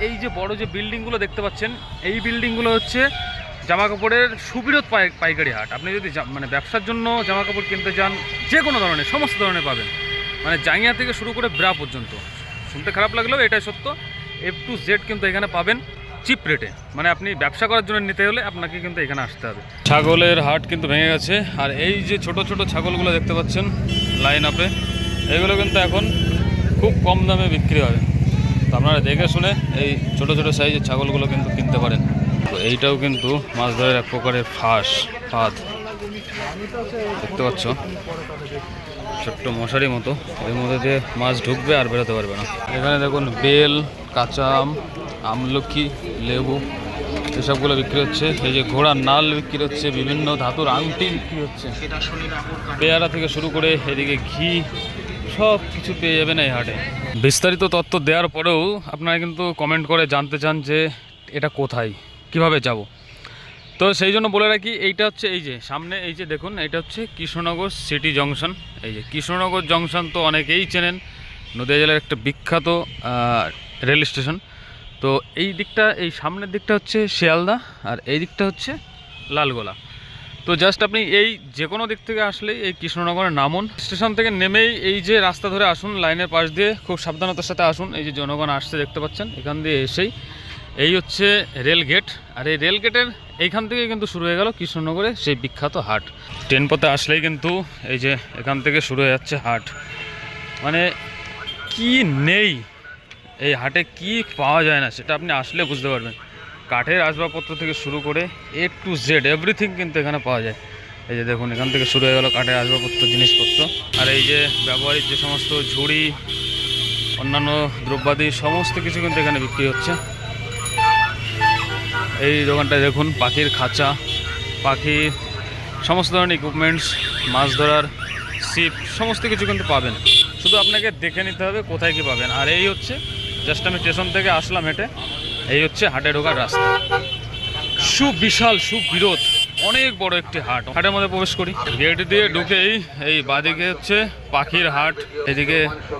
এই যে বড় যে বিল্ডিংগুলো দেখতে পাচ্ছেন, এই বিল্ডিংগুলো হচ্ছে জামা কাপড়ের সুবিরোধ পাই- পাইকারি হাট। আপনি যদি মানে ব্যবসার জন্য জামা কাপড় কিনতে চান, যে কোনো ধরনের, সমস্ত ধরনের পাবেন। মানে জাঙ্গিয়া থেকে শুরু করে ব্রা পর্যন্ত। শুনতে খারাপ লাগলেও এটাই সত্য। এফ টু জেড কিন্তু এখানে পাবেন চিপ রেটে মানে আপনি ব্যবসা করার জন্য নিতে হলে আপনাকে কিন্তু এখানে আসতে হবে। ছাগলের হাট কিন্তু ভেঙে গেছে। আর এই যে ছোট ছোট ছাগলগুলো দেখতে পাচ্ছেন লাইন আপে এগুলো কিন্তু এখন খুব কম দামে বিক্রি হবে আপনারা দেখে শুনে এই ছোট ছোট সাইজের ছাগলগুলো কিন্তু কিনতে পারেন। তো এইটাও কিন্তু মাছ ধরার এক প্রকারের ফাঁস, ফাঁদ। দেখতে পাচ্ছ? ছোট্ট মশারি মতো। এর মধ্যে দিয়ে মাছ ঢুকবে আর বেরোতে পারবে না। এখানে দেখুন, বেল, কাঁচা আম, আমলকি, লেবু এসবগুলো বিক্রি হচ্ছে। এই যে ঘোড়ার নাল বিক্রি হচ্ছে, বিভিন্ন ধাতুর আংটি বিক্রি হচ্ছে। পেয়ারা থেকে শুরু করে এদিকে ঘি সব কিছু পেয়ে যাবেন এই হাটে। বিস্তারিত তথ্য দেওয়ার পরেও আপনারা কিন্তু কমেন্ট করে জানতে চান যে এটা কোথায়, কীভাবে যাব। তো সেই জন্য বলে রাখি, এইটা হচ্ছে এই যে, সামনে এই যে দেখুন এটা হচ্ছে কৃষ্ণনগর সিটি জংশন এই যে কৃষ্ণনগর জংশন তো অনেকেই চেনেন, নদীয়া জেলার একটা বিখ্যাত রেল স্টেশন তো এই দিকটা, এই সামনের দিকটা হচ্ছে শিয়ালদা, আর এই দিকটা হচ্ছে লালগোলা। তো জাস্ট আপনি এই যে কোনো দিক থেকে আসলেই এই কৃষ্ণনগরে নামুন। স্টেশন থেকে নেমেই এই যে রাস্তা ধরে আসুন, লাইনের পাশ দিয়ে খুব সাবধানতার সাথে আসুন। এই যে জনগণ আসছে দেখতে পাচ্ছেন, এখান দিয়ে এসেই। এই হচ্ছে রেল গেট, আর এই রেল গেটের এইখান থেকে কিন্তু শুরু হয়ে গেল কৃষ্ণনগরে সেই বিখ্যাত হাট। ট্রেন পথে আসলেই কিন্তু এই যে এখান থেকে শুরু হয়ে যাচ্ছে হাট। মানে কি নেই? এই হাটে কি পাওয়া যায় না, সেটা আপনি আসলে বুঝতে পারবেন। কাঠের আসবাবপত্র থেকে শুরু করে এ টু জেড এভরিথিং কিন্তু এখানে পাওয়া যায়। এই যে দেখুন, এখান থেকে শুরু হয়ে গেল কাঠের আসবাবপত্র, জিনিসপত্র। আর এই যে ব্যবহারিক যে সমস্ত ঝুড়ি, অন্যান্য দ্রব্যাদি, সমস্ত কিছু কিন্তু এখানে বিক্রি হচ্ছে। এই দোকানটায় দেখুন, পাখির খাঁচা, পাখি, সমস্ত ধরনের ইকুইপমেন্টস মাছ ধরার সিপ সমস্ত কিছু কিন্তু পাবেন। শুধু আপনাকে দেখে নিতে হবে কোথায় কি পাবেন। আর এই হচ্ছে জাস্ট আমি স্টেশন থেকে আসলাম হেঁটে। এই হচ্ছে হাটে ঢোকার রাস্তা। সুবিশাল, সুবিরোধ, অনেক বড় একটি হাট। হাটের মধ্যে প্রবেশ করি। গেট দিয়ে ঢুকেই এই বাদিকে হচ্ছে পাখির হাট। এদিকে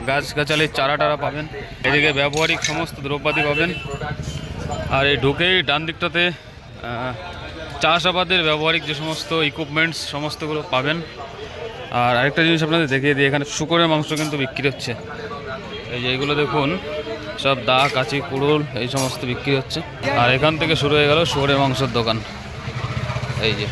গাছ গাছালির চারা টারা পাবেন। এদিকে ব্যবহারিক সমস্ত দ্রব্যাদি পাবেন। আর এই ঢুকেই ডান দিকটাতে চাষাবাদের ব্যবহারিক যে সমস্ত ইকুইপমেন্টস সমস্তগুলো পাবেন। আর আরেকটা জিনিস আপনাদের দেখিয়ে দিই, এখানে শুকরের মাংস কিন্তু বিক্রি হচ্ছে। এই যে এইগুলো দেখুন সব দা কাচি কুড়ুল এই সমস্ত বিক্রি হচ্ছে। আর এখান থেকে শুরু হয়ে গেল শুকরের মাংসের দোকান। এই যে।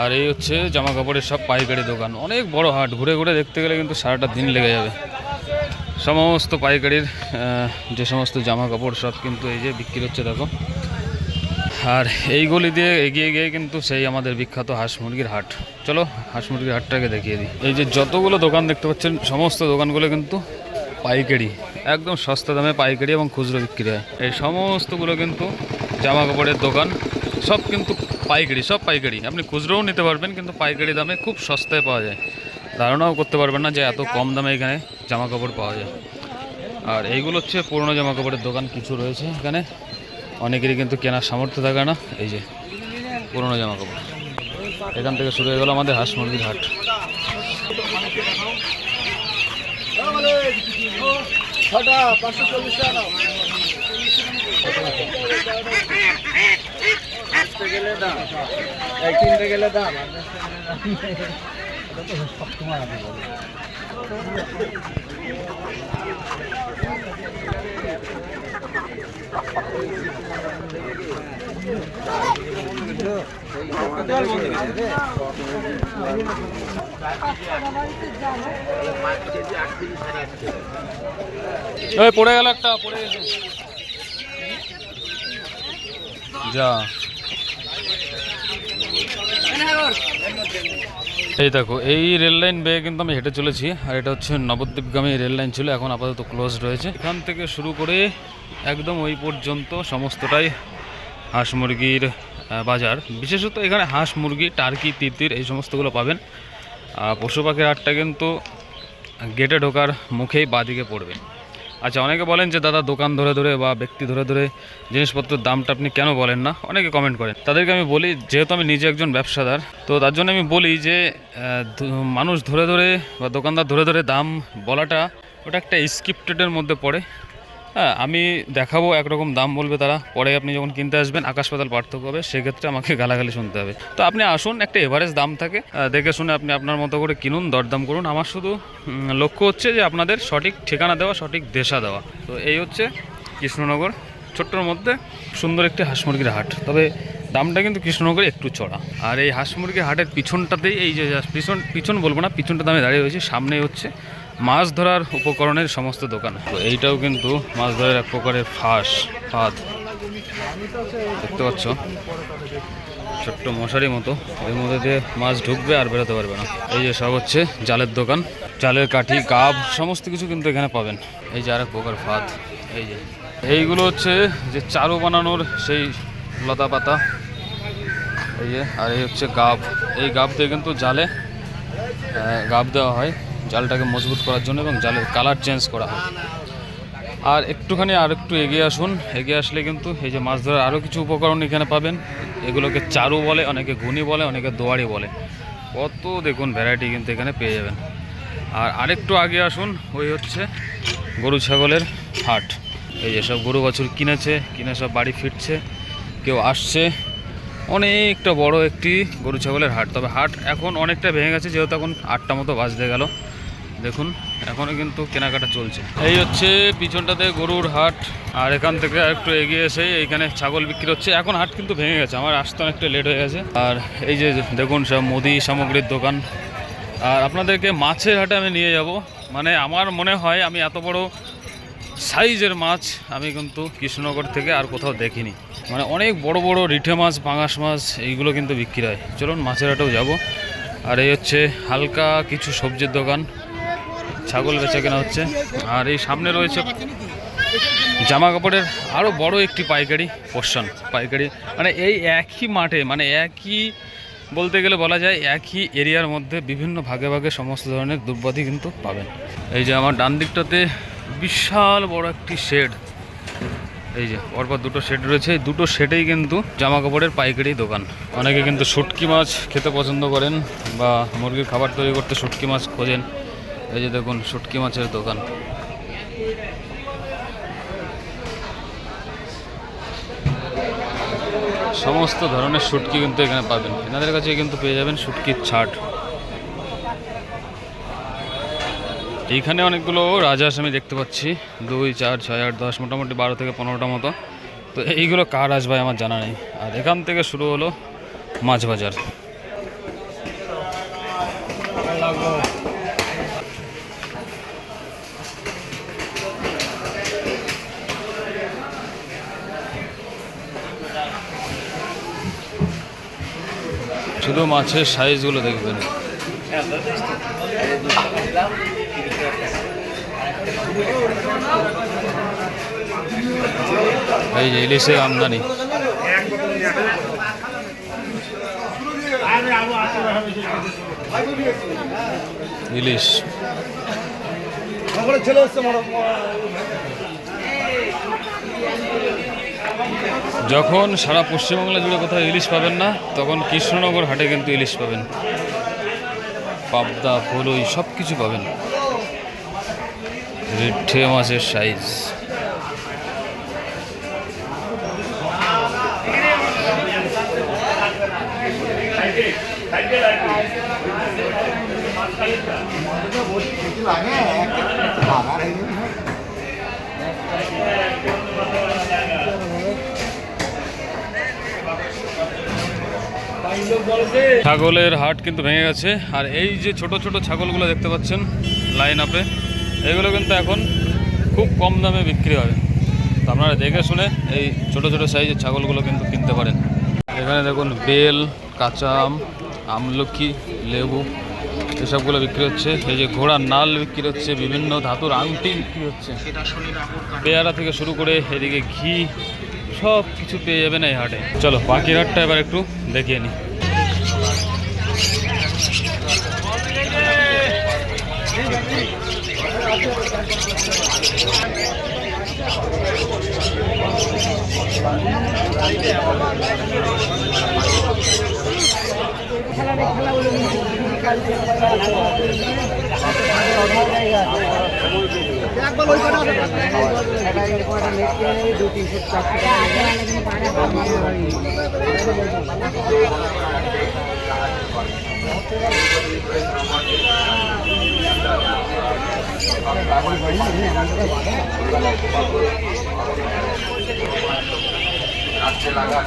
আর এই হচ্ছে জামা কাপড়ের সব পাইকারি দোকান। অনেক বড় হাট, ঘুরে ঘুরে দেখতে গেলে কিন্তু সারাটা দিন লেগে যাবে। সমস্ত পাইকারির যে সমস্ত জামা কাপড় সব কিন্তু এই যে বিক্রি হচ্ছে, দেখো। আর এই গলি দিয়ে এগিয়ে গিয়ে কিন্তু সেই আমাদের বিখ্যাত হাঁস মুরগির হাট। চলো হাঁস মুরগির হাটটাকে দেখিয়ে দিই। এই যে যতগুলো দোকান দেখতে পাচ্ছেন, সমস্ত দোকানগুলো কিন্তু পাইকারি। একদম সস্তা দামে পাইকারি এবং খুচরো বিক্রি হয়। এই সমস্তগুলো কিন্তু জামা কাপড়ের দোকান। সব কিন্তু পাইকারি, সব পাইকারি। আপনি খুচরোও নিতে পারবেন, কিন্তু পাইকারি দামে খুব সস্তায় পাওয়া যায়। ধারণাও করতে পারবেন না যে এত কম দামে এখানে জামা কাপড় পাওয়া যায়। আর এইগুলো হচ্ছে পুরনো জামা কাপড়ের দোকান, কিছু রয়েছে এখানে। অনেকেরই কিন্তু কেনার সামর্থ্য থাকে না, এই যে পুরনো জামা কাপড় এখান থেকে শুরু হয়ে গেল আমাদের হাঁস মুরগির হাট। ছটা, পাঁচশো চল্লিশ টাকা নাও কিনতে গেলে দাম। কিনতে গেলে দাম। পড়ে গেল একটা পড়ে গেছে। যা। এই দেখো, এই রেল লাইন বেয়ে কিন্তু আমি হেঁটে চলেছি, আর এটা হচ্ছে নবদ্বীপগামী রেল লাইন ছিল এখন আপাতত ক্লোজ রয়েছে। এখান থেকে শুরু করে একদম ওই পর্যন্ত সমস্তটাই হাঁস মুরগির বাজার। বিশেষত এখানে হাঁস মুরগি, টার্কি, তিতির এই সমস্তগুলো পাবেন। পশু পাখির হাটটা কিন্তু গেটে ঢোকার মুখেই বাদিকে পড়বে। আচ্ছা অনেকে বলেন যে, দাদা, দোকান ধরে ধরে বা ব্যক্তি ধরে ধরে জিনিসপত্রের দামটা আপনি কেন বলেন না? অনেকে কমেন্ট করেন। তাদেরকে আমি বলি, যেহেতু আমি নিজে একজন ব্যবসাদার, তো তার জন্য আমি বলি যে মানুষ ধরে ধরে বা দোকানদার ধরে ধরে দাম বলাটা, ওটা একটা স্ক্রিপ্টেডের মধ্যে পড়ে। হ্যাঁ আমি দেখাবো একরকম দাম বলবে তারা। পরে আপনি যখন কিনতে আসবেন, আকাশ পাতাল পার্থক্য হবে, সেক্ষেত্রে আমাকে গালাগালি শুনতে হবে। তো আপনি আসুন, একটা এভারেজ দাম থাকে। দেখে শুনে আপনি আপনার মতো করে কিনুন, দরদাম করুন। আমার শুধু লক্ষ্য হচ্ছে যে আপনাদের সঠিক ঠিকানা দেওয়া, সঠিক দেশা দেওয়া। তো এই হচ্ছে কৃষ্ণনগর, ছোট্টর মধ্যে সুন্দর একটি হাঁস মুরগির হাট। তবে দামটা কিন্তু কৃষ্ণনগরে একটু চড়া। আর এই হাঁস মুরগির হাটের পিছনটাতেই, এই যে পিছন পিছন বলব না পিছনটা দামে দাঁড়িয়ে রয়েছে, সামনেই হচ্ছে মাছ ধরার উপকরণের সমস্ত দোকান। তো এইটাও কিন্তু মাছ ধরার এক প্রকারের ফাঁস, ফাঁদ। দেখতে পাচ্ছ? ছোট্ট মশারি মতো, এর মধ্যে দিয়ে মাছ ঢুকবে আর বেরোতে পারবে না। এই যে সব হচ্ছে জালের দোকান, জালের কাঠি কাপ সমস্ত কিছু কিন্তু এখানে পাবেন। এই যে আরেক প্রকার ফাঁদ, এই যে। এইগুলো হচ্ছে যে চারু বানানোর সেই লতা পাতা এই যে, আর এই হচ্ছে গাব। এই গাব দিয়ে কিন্তু জালে গাব দেওয়া হয় জালটাকে মজবুত করার জন্য এবং জালের কালার চেঞ্জ করা হয়। আর একটুখানি আর একটু এগিয়ে আসুন। এগিয়ে আসলে কিন্তু এই যে মাছ ধরার আরও কিছু উপকরণ এখানে পাবেন। এগুলোকে চারু বলে, অনেকে ঘুনি বলে, অনেকে দোয়ারি বলে। কত দেখুন ভ্যারাইটি কিন্তু এখানে পেয়ে যাবেন। আর আরেকটু আগে আসুন, ওই হচ্ছে গরু ছাগলের হাট। এই যে সব গরু বাছুর কিনেছে, কিনে সব বাড়ি ফিরছে, কেউ আসছে। অনেকটা বড় একটি গরু ছাগলের হাট। তবে হাট এখন অনেকটা ভেঙে গেছে, যেহেতু এখন আটটা মতো বাজতে গেল। দেখুন এখনও কিন্তু কেনাকাটা চলছে। এই হচ্ছে পিছনটাতে গরুর হাট, আর এখান থেকে একটু এগিয়ে এসে এইখানে ছাগল বিক্রি হচ্ছে। এখন হাট কিন্তু ভেঙে গেছে, আমার আসতে অনেকটা লেট হয়ে গেছে। আর এই যে দেখুন, সব মুদি সামগ্রীর দোকান। আর আপনাদেরকে মাছের হাটে আমি নিয়ে যাব। মানে আমার মনে হয় আমি এত বড় সাইজের মাছ আমি কিন্তু কৃষ্ণনগর থেকে আর কোথাও দেখিনি। মানে অনেক বড় বড় রিঠে মাছ, পাঙাশ মাছ এইগুলো কিন্তু বিক্রি হয়। চলুন মাছের হাটেও যাব। আর এই হচ্ছে হালকা কিছু সবজির দোকান। ছাগল বেচা কেনা হচ্ছে। আর এই সামনে রয়েছে জামা কাপড়ের আরও বড় একটি পাইকারি পোর্শন। পাইকারি মানে এই একই মাঠে মানে একই বলতে গেলে বলা যায় একই এরিয়ার মধ্যে বিভিন্ন ভাগে ভাগে সমস্ত ধরনের দুর্বাদি কিন্তু পাবেন। এই যে আমার ডান দিকটাতে বিশাল বড় একটি শেড। এই যে, পরপর দুটো শেড রয়েছে। দুটো শেডেই কিন্তু জামা কাপড়ের পাইকারি দোকান। অনেকে কিন্তু শুটকি মাছ খেতে পছন্দ করেন বা মুরগির খাবার তৈরি করতে শুটকি মাছ খোঁজেন। এই যে দেখুন, শুটকি মাছের দোকান। সমস্ত ধরনের শুটকি কিন্তু এখানে পাবেন। এনাদের কাছে কিন্তু পেয়ে যাবেন শুটকির ছাট। এইখানে অনেকগুলো রাজহাঁস আমি দেখতে পাচ্ছি। দুই, চার, ছয়, আট, দশ, মোটামুটি বারো থেকে পনেরোটা মতো। তো এইগুলো কার আসবে আমার জানা নেই। আর এখান থেকে শুরু হলো মাছ বাজার। শুধু মাছের সাইজগুলো দেখবেন। এই যে ইলিশের আমদানি। ইলিশ। যখন সারা পশ্চিমবাংলা জুড়ে কোথাও ইলিশ পাবেন না তখন কৃষ্ণনগর হাটে কিন্তু ইলিশ পাবেন। পাবদা ফলই সব কিছু পাবেন। রিঠে মাছের সাইজ ছাগলের হাট কিন্তু ভেঙে গেছে। আর এই যে ছোট ছোট ছাগলগুলো দেখতে পাচ্ছেন লাইন আপে এগুলো কিন্তু এখন খুব কম দামে বিক্রি হয়। তো আপনারা দেখে শুনে এই ছোট ছোট সাইজের ছাগলগুলো কিন্তু কিনতে পারেন। এখানে দেখুন, বেল, কাঁচা আম, আমলকি, লেবু এসবগুলো বিক্রি হচ্ছে। এই যে ঘোড়ার নাল বিক্রি হচ্ছে, বিভিন্ন ধাতুর আংটি বিক্রি হচ্ছে। পেয়ারা থেকে শুরু করে এদিকে ঘি সব কিছু পেয়ে যাবেন এই হাটে। চলো পাখির হাটটা এবার একটু দেখিয়ে নিই একবার ওই কটা একটা নেট কিনে দু তিনশো চারশো রাজ্যে লাগান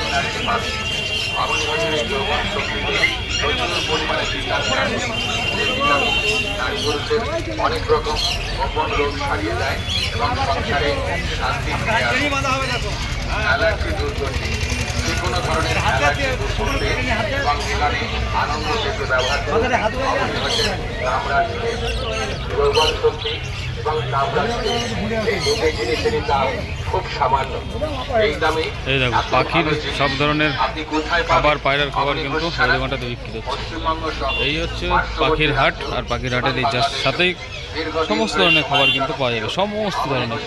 এনার্জি পাবে আবনি বাজারের যৌবন শক্তিতে প্রচুর অনেক রকম গোপন রোগ সারিয়ে দেয় এবং সংসারে শান্তি ফিরে আসে অ্যালার্জি দূর করতে যে কোনো ধরনের অ্যালার্জি এবং সেখানে আনন্দ পেতে ব্যবহার করতে আবনি বাজার রামরাজকে শক্তি এবং এই খুব সামান্য। দামে পাখির সব ধরনের খাবার পায়রার খাবার কিন্তু সারা এই বিক্রি হচ্ছে। এই হচ্ছে পাখির হাট আর পাখির হাটের এই জাস্ট সাথেই সমস্ত ধরনের খাবার কিন্তু পাওয়া যাবে, সমস্ত ধরনের।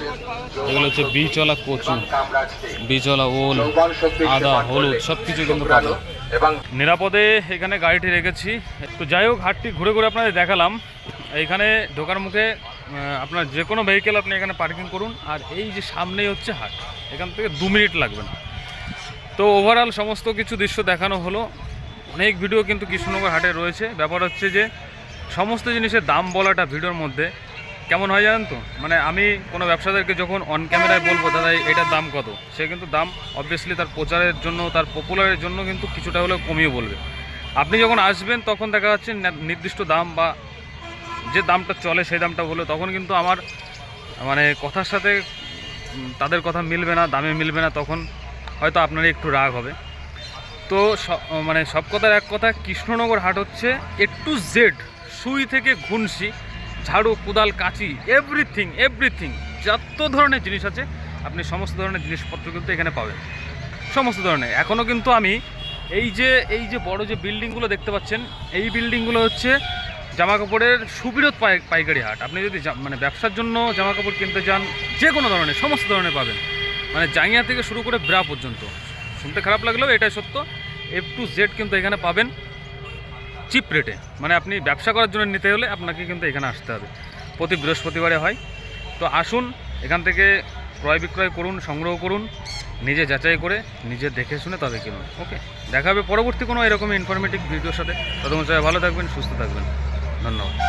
এগুলো হচ্ছে বীজওয়ালা কচু, বীজওয়ালা ওল, আদা, হলুদ সব কিছু কিন্তু পাবেন এবং নিরাপদে এখানে গাড়িটি রেখেছি। তো যাই হোক, হাটটি ঘুরে ঘুরে আপনাদের দেখালাম। এইখানে ঢোকার মুখে আপনার যে কোনো ভেহিকেল আপনি এখানে পার্কিং করুন। আর এই যে সামনেই হচ্ছে হাট, এখান থেকে দু মিনিট লাগবে না। তো ওভারঅল সমস্ত কিছু দৃশ্য দেখানো হলো। অনেক ভিডিও কিন্তু কৃষ্ণনগর হাটে রয়েছে। ব্যাপার হচ্ছে যে সমস্ত জিনিসের দাম বলাটা ভিডিওর মধ্যে। কেমন হয় জানেন তো? মানে আমি কোনো ব্যবসাদারকে যখন অন ক্যামেরায় বলব, দাদা, এটার দাম কত? সে কিন্তু দাম অবভিয়াসলি তার প্রচারের জন্য, তার পপুলারের জন্য কিন্তু কিছুটা হলেও কমিয়ে বলবে। আপনি যখন আসবেন, তখন দেখা যাচ্ছে নির্দিষ্ট দাম বা যে দামটা চলে, সেই দামটা বলে তখন কিন্তু আমার মানে কথার সাথে তাদের কথা মিলবে না, দামে মিলবে না, তখন হয়তো আপনারই একটু রাগ হবে। তো মানে সব কথার এক কথা, কৃষ্ণনগর হাট হচ্ছে এ টু জেড সুই থেকে ঘুনসি ঝাড়ু, কোদাল, কাঁচি এভরিথিং এভরিথিং যত ধরনের জিনিস আছে, আপনি সমস্ত ধরনের জিনিসপত্র কিন্তু এখানে পাবেন। সমস্ত ধরনের। এখনও কিন্তু আমি এই যে এই যে বড় যে বিল্ডিংগুলো দেখতে পাচ্ছেন, এই বিল্ডিংগুলো হচ্ছে জামা কাপড়ের সুবিরোধ পাই পাইকারি হাট। আপনি যদি মানে ব্যবসার জন্য জামা কাপড় কিনতে যান, যে কোনো ধরনের, সমস্ত ধরনের পাবেন। মানে জাঙ্গিয়া থেকে শুরু করে ব্রা পর্যন্ত। শুনতে খারাপ লাগলেও এটাই সত্য। এফ টু জেড কিন্তু এখানে পাবেন। চিপ রেটে। মানে আপনি ব্যবসা করার জন্য নিতে হলে আপনাকে কিন্তু এখানে আসতে হবে। প্রতি বৃহস্পতিবারে হয়। তো আসুন, এখান থেকে ক্রয় বিক্রয় করুন, সংগ্রহ করুন, নিজে যাচাই করে, নিজে দেখে শুনে তবে কিনুন। ওকে? দেখা হবে পরবর্তী কোনো এরকম ইনফরমেটিভ ভিডিওর সাথে। সবাই ভালো থাকবেন, সুস্থ থাকবেন। ধন্যবাদ।